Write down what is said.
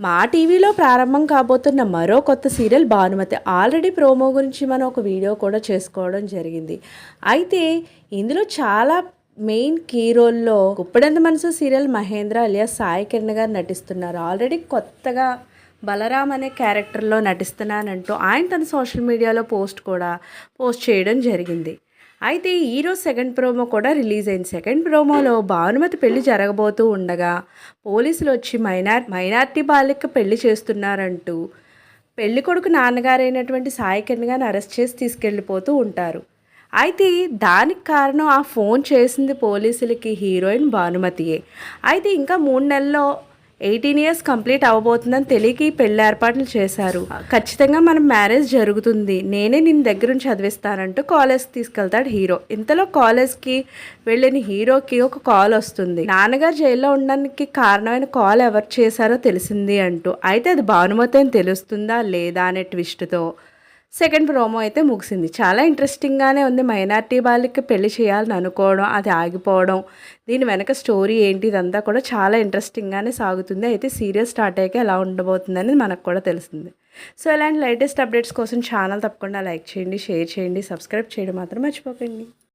మా టీవీలో ప్రారంభం కాబోతున్న మరో కొత్త సీరియల్ భానుమతి. ఆల్రెడీ ప్రోమో గురించి మనం ఒక వీడియో కూడా చేసుకోవడం జరిగింది. అయితే ఇందులో చాలా మెయిన్ కీ రోల్లో గుప్పడంత మనసు సీరియల్ మహేంద్ర అలియా సాయి కిరణ్ గారు నటిస్తున్నారు. ఆల్రెడీ కొత్తగా బలరామ్ అనే క్యారెక్టర్లో నటిస్తున్నానంటూ ఆయన తన సోషల్ మీడియాలో పోస్ట్ కూడా పోస్ట్ చేయడం జరిగింది. అయితే ఈరోజు సెకండ్ ప్రోమో కూడా రిలీజ్ అయింది. సెకండ్ ప్రోమోలో భానుమతి పెళ్ళి జరగబోతూ ఉండగా పోలీసులు వచ్చి మైనార్ మైనార్టీ బాలిక పెళ్ళి చేస్తున్నారంటూ పెళ్ళి కొడుకు నాన్నగారైనటువంటి సాయి కిరణ్ గారిని అరెస్ట్ చేసి తీసుకెళ్ళిపోతూ ఉంటారు. అయితే దానికి కారణం ఆ ఫోన్ చేసింది పోలీసులకి హీరోయిన్ భానుమతియే. అయితే ఇంకా మూడు నెలల్లో ఎయిటీన్ ఇయర్స్ కంప్లీట్ అవ్వబోతుందని తెలియక ఈ పెళ్ళి ఏర్పాట్లు చేశారు. ఖచ్చితంగా మనం మ్యారేజ్ జరుగుతుంది. నేనే నేను దగ్గర నుంచి చదివిస్తానంటూ కాలేజ్కి తీసుకెళ్తాడు హీరో. ఇంతలో కాలేజ్కి వెళ్ళిన హీరోకి ఒక కాల్ వస్తుంది. నాన్నగారు జైల్లో ఉండడానికి కారణమైన కాల్ ఎవరు చేశారో తెలిసింది అంటూ. అయితే అది భానుమతి అని తెలుస్తుందా లేదా అనే ట్విస్ట్తో సెకండ్ ప్రోమో అయితే ముగిసింది. చాలా ఇంట్రెస్టింగ్గానే ఉంది. మైనార్టీ వాళ్ళకి పెళ్ళి చేయాలని అనుకోవడం అది ఆగిపోవడం దీని వెనక స్టోరీ ఏంటి ఇదంతా కూడా చాలా ఇంట్రెస్టింగ్గానే సాగుతుంది. అయితే సీరియల్ స్టార్ట్ అయ్యాక ఎలా ఉండబోతుందని మనకు కూడా తెలుస్తుంది సో ఇలాంటి లేటెస్ట్ అప్డేట్స్ కోసం ఛానల్ తప్పకుండా లైక్ చేయండి షేర్ చేయండి సబ్స్క్రైబ్ చేయడం మాత్రం మర్చిపోకండి.